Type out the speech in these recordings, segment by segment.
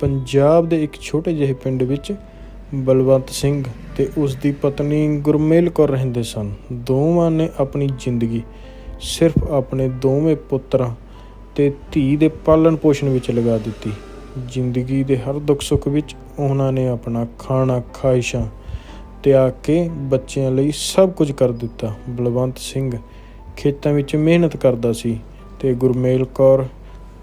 ਪੰਜਾਬ ਦੇ ਇੱਕ ਛੋਟੇ ਜਿਹੇ ਪਿੰਡ ਵਿੱਚ ਬਲਵੰਤ ਸਿੰਘ ਤੇ ਉਸ ਦੀ ਪਤਨੀ ਗੁਰਮੇਲ ਕੌਰ ਰਹਿੰਦੇ ਸਨ। ਦੋਵਾਂ ਨੇ ਆਪਣੀ ਜ਼ਿੰਦਗੀ ਸਿਰਫ ਆਪਣੇ ਦੋਵੇਂ ਪੁੱਤਰਾਂ ਤੇ ਧੀ ਦੇ ਪਾਲਣ ਪੋਸ਼ਣ ਵਿੱਚ ਲਗਾ ਦਿੱਤੀ। ਜ਼ਿੰਦਗੀ ਦੇ ਹਰ ਦੁੱਖ ਸੁੱਖ ਵਿੱਚ ਉਹਨਾਂ ਨੇ ਆਪਣਾ ਖਾਣਾ, ਖਾਹਿਸ਼ਾਂ ਤਿਆਗ ਕੇ ਬੱਚਿਆਂ ਲਈ ਸਭ ਕੁਝ ਕਰ ਦਿੱਤਾ। ਬਲਵੰਤ ਸਿੰਘ ਖੇਤਾਂ ਵਿੱਚ ਮਿਹਨਤ ਕਰਦਾ ਸੀ ਤੇ ਗੁਰਮੇਲ ਕੌਰ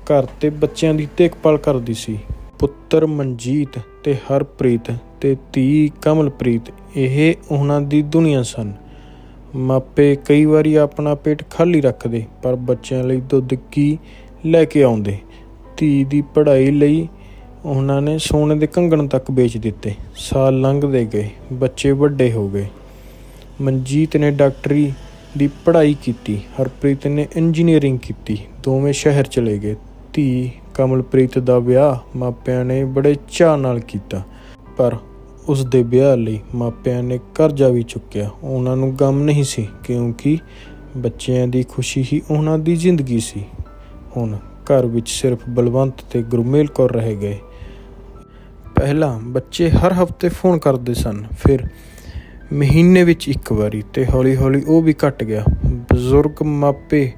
ਘਰ ਤੇ ਬੱਚਿਆਂ ਦੀ ਦੇਖਭਾਲ ਕਰਦੀ ਸੀ। ਪੁੱਤਰ ਮਨਜੀਤ ਤੇ ਹਰਪ੍ਰੀਤ ਤੇ ਧੀ ਕਮਲਪ੍ਰੀਤ, ਇਹ ਉਹਨਾਂ ਦੀ ਦੁਨੀਆ ਸਨ। ਮਾਪੇ ਕਈ ਵਾਰੀ ਆਪਣਾ ਪੇਟ ਖਾਲੀ ਰੱਖਦੇ, ਪਰ ਬੱਚਿਆਂ ਲਈ ਦੁੱਧ ਕੀ ਲੈ ਕੇ ਆਉਂਦੇ? ਧੀ ਦੀ ਪੜ੍ਹਾਈ ਲਈ ਉਹਨਾਂ ਨੇ ਸੋਨੇ ਦੇ ਕੰਗਣ ਤੱਕ ਵੇਚ ਦਿੱਤੇ। ਸਾਲ ਲੰਘਦੇ ਗਏ, ਬੱਚੇ ਵੱਡੇ ਹੋ ਗਏ। ਮਨਜੀਤ ਨੇ ਡਾਕਟਰੀ ਦੀ ਪੜ੍ਹਾਈ ਕੀਤੀ, ਹਰਪ੍ਰੀਤ ਨੇ ਇੰਜੀਨੀਅਰਿੰਗ ਕੀਤੀ, ਦੋਵੇਂ ਸ਼ਹਿਰ ਚਲੇ ਗਏ। ਧੀ ਕਮਲਪ੍ਰੀਤ ਦਾ ਵਿਆਹ ਮਾਪਿਆਂ ਨੇ ਬੜੇ ਚਾਅ ਨਾਲ ਕੀਤਾ, ਪਰ ਉਸ ਦੇ ਵਿਆਹ ਲਈ ਮਾਪਿਆਂ ਨੇ ਕਰਜ਼ਾ ਵੀ ਚੁੱਕਿਆ। ਉਹਨਾਂ ਨੂੰ ਗਮ ਨਹੀਂ ਸੀ, ਕਿਉਂਕਿ ਬੱਚਿਆਂ ਦੀ ਖੁਸ਼ੀ ਹੀ ਉਹਨਾਂ ਦੀ ਜ਼ਿੰਦਗੀ ਸੀ। ਹੁਣ ਘਰ ਵਿੱਚ ਸਿਰਫ ਬਲਵੰਤ ਤੇ ਗੁਰਮੇਲ ਕੌਰ ਰਹਿ ਗਏ। ਪਹਿਲਾਂ ਬੱਚੇ ਹਰ ਹਫ਼ਤੇ ਫੋਨ ਕਰਦੇ ਸਨ, ਫਿਰ ਮਹੀਨੇ ਵਿੱਚ ਇੱਕ ਵਾਰੀ ਤੇ ਹੌਲੀ-ਹੌਲੀ ਉਹ ਵੀ ਘਟ ਗਿਆ। ਬਜ਼ੁਰਗ ਮਾਪੇ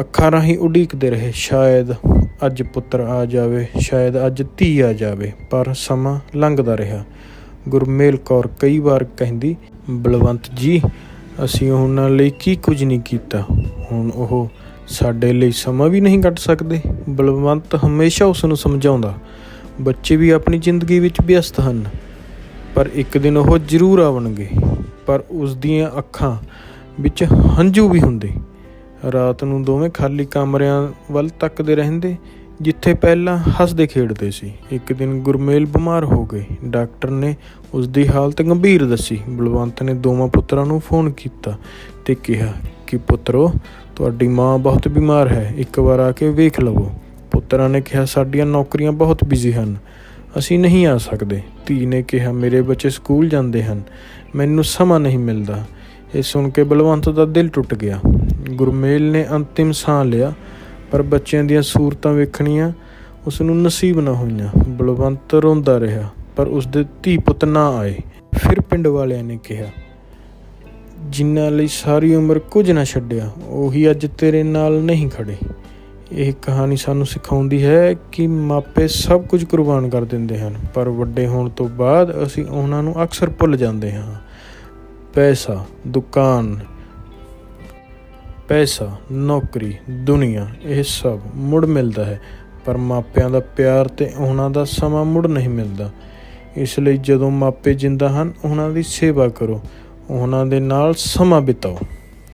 ਅੱਖਾਂ ਰਾਹੀਂ ਉਡੀਕਦੇ ਰਹੇ, ਸ਼ਾਇਦ ਅੱਜ ਪੁੱਤਰ ਆ ਜਾਵੇ, ਸ਼ਾਇਦ ਅੱਜ ਧੀ ਆ ਜਾਵੇ, ਪਰ ਸਮਾਂ ਲੰਘਦਾ ਰਿਹਾ। ਗੁਰਮੇਲ ਕੌਰ ਕਈ ਵਾਰ ਕਹਿੰਦੀ, ਬਲਵੰਤ ਜੀ, ਅਸੀਂ ਉਹਨਾਂ ਲਈ ਕੀ ਕੁਝ ਨਹੀਂ ਕੀਤਾ। ਹੁਣ ਉਹ ਸਾਡੇ ਲਈ ਸਮਾਂ ਵੀ ਨਹੀਂ ਕੱਢ ਸਕਦੇ। ਬਲਵੰਤ ਹਮੇਸ਼ਾ ਉਸ ਨੂੰ ਸਮਝਾਉਂਦਾ, ਬੱਚੇ ਵੀ ਆਪਣੀ ਜ਼ਿੰਦਗੀ ਵਿੱਚ ਵਿਅਸਤ ਹਨ, ਪਰ ਇੱਕ ਦਿਨ ਉਹ ਜ਼ਰੂਰ ਆਉਣਗੇ ਪਰ ਉਸ ਦੀਆਂ ਅੱਖਾਂ ਵਿੱਚ ਹੰਝੂ ਵੀ ਹੁੰਦੇ। ਰਾਤ ਨੂੰ ਦੋਵੇਂ ਖਾਲੀ ਕਮਰਿਆਂ ਵੱਲ ਤੱਕਦੇ ਰਹਿੰਦੇ, ਜਿੱਥੇ ਪਹਿਲਾਂ ਹੱਸਦੇ ਖੇਡਦੇ ਸੀ। ਇੱਕ ਦਿਨ ਗੁਰਮੇਲ ਬਿਮਾਰ ਹੋ ਗਏ। ਡਾਕਟਰ ਨੇ ਉਸ ਦੀ ਹਾਲਤ ਗੰਭੀਰ ਦੱਸੀ। ਬਲਵੰਤ ਨੇ ਦੋਵਾਂ ਪੁੱਤਰਾਂ ਨੂੰ ਫੋਨ ਕੀਤਾ ਤੇ ਕਿਹਾ ਕਿ, ਪੁੱਤਰੋ, ਤੁਹਾਡੀ ਮਾਂ ਬਹੁਤ ਬਿਮਾਰ ਹੈ। ਇੱਕ ਵਾਰ ਆ ਕੇ ਵੇਖ ਲਵੋ। ਪੁੱਤਰਾਂ ਨੇ ਕਿਹਾ, ਸਾਡੀਆਂ ਨੌਕਰੀਆਂ ਬਹੁਤ ਬਿਜ਼ੀ ਹਨ। ਅਸੀਂ ਨਹੀਂ ਆ ਸਕਦੇ। ਧੀ ਨੇ ਕਿਹਾ, ਮੇਰੇ ਬੱਚੇ ਸਕੂਲ ਜਾਂਦੇ ਹਨ। ਮੈਨੂੰ ਸਮਾਂ ਨਹੀਂ ਮਿਲਦਾ। ਇਹ ਸੁਣ ਕੇ ਬਲਵੰਤ ਦਾ ਦਿਲ ਟੁੱਟ ਗਿਆ। ਗੁਰਮੇਲ ਨੇ ਅੰਤਿਮ ਸਾਹ ਲਿਆ, ਪਰ ਬੱਚਿਆਂ ਦੀਆਂ ਸੂਰਤਾਂ ਵੇਖਣੀਆਂ ਉਸ ਨੂੰ ਨਸੀਬ ਨਾ ਹੋਈਆਂ। ਬਲਵੰਤ ਰੋਂਦਾ ਰਿਹਾ, ਪਰ ਉਸ ਦੇ ਧੀ ਪੁੱਤ ਨਾ ਆਏ। ਫਿਰ ਪਿੰਡ ਵਾਲਿਆਂ ਨੇ ਕਿਹਾ, ਜਿਨ੍ਹਾਂ ਲਈ ਸਾਰੀ ਉਮਰ ਕੁਝ ਨਾ ਛੱਡਿਆ, ਉਹੀ ਅੱਜ ਤੇਰੇ ਨਾਲ ਨਹੀਂ ਖੜੇ। ਇਹ ਕਹਾਣੀ ਸਾਨੂੰ ਸਿਖਾਉਂਦੀ ਹੈ ਕਿ ਮਾਪੇ ਸਭ ਕੁਝ ਕੁਰਬਾਨ ਕਰ ਦਿੰਦੇ ਹਨ, ਪਰ ਵੱਡੇ ਹੋਣ ਤੋਂ ਬਾਅਦ ਅਸੀਂ ਉਹਨਾਂ ਨੂੰ ਅਕਸਰ ਭੁੱਲ ਜਾਂਦੇ ਹਾਂ। ਪੈਸਾ, ਦੁਕਾਨ ਪੈਸਾ, ਨੌਕਰੀ, ਦੁਨੀਆ, ਇਹ ਸਭ ਮੁੜ ਮਿਲਦਾ ਹੈ। ਪਰ ਮਾਪਿਆਂ ਦਾ ਪਿਆਰ ਤੇ ਉਹਨਾਂ ਦਾ ਸਮਾਂ ਮੁੜ ਨਹੀਂ ਮਿਲਦਾ। ਇਸ ਲਈ ਜਦੋਂ ਮਾਪੇ ਜਿੰਦਾ ਹਨ, ਉਹਨਾਂ ਦੀ ਸੇਵਾ ਕਰੋ। ਉਹਨਾਂ ਦੇ ਨਾਲ ਸਮਾਂ ਬਿਤਾਓ।